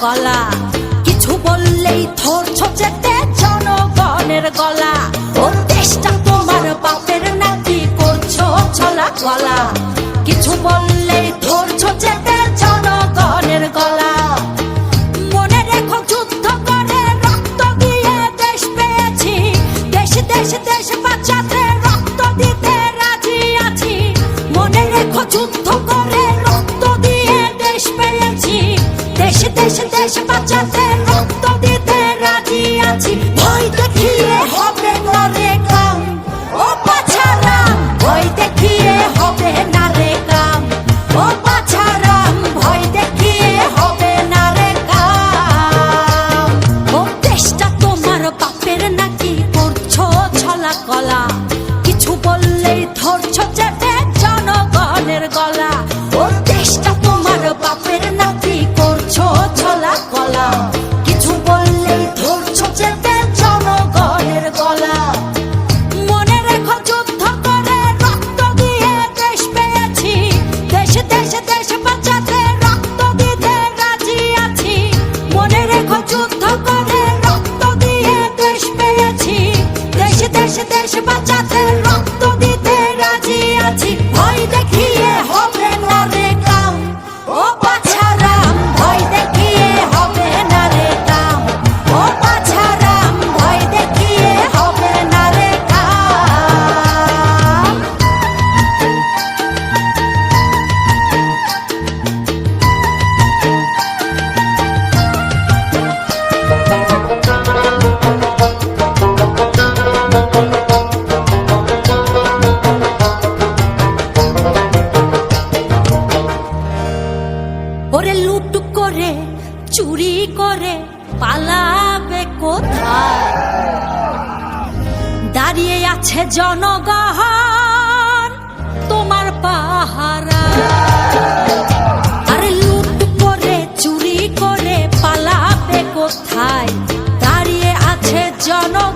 কলা কিছু বললেই ধরছো যেতে জনগণের গলা। ও দেশটা তোমার বাপের নাকি করছ ছলা কলা কিছু বললেই ধরছো যেতে জনগণের গলা। যুদ্ধ করে রক্ত দিয়ে রক্ত দিতে রেখো দেশ দেশ বাঁচাতে চুরি করে পালাবে কোথায়? দাঁড়িয়ে আছে জনগণ তোমার পাহারা। আরে লুট করে, চুরি করে পালাবে কোথায়? দাঁড়িয়ে আছে জনগণ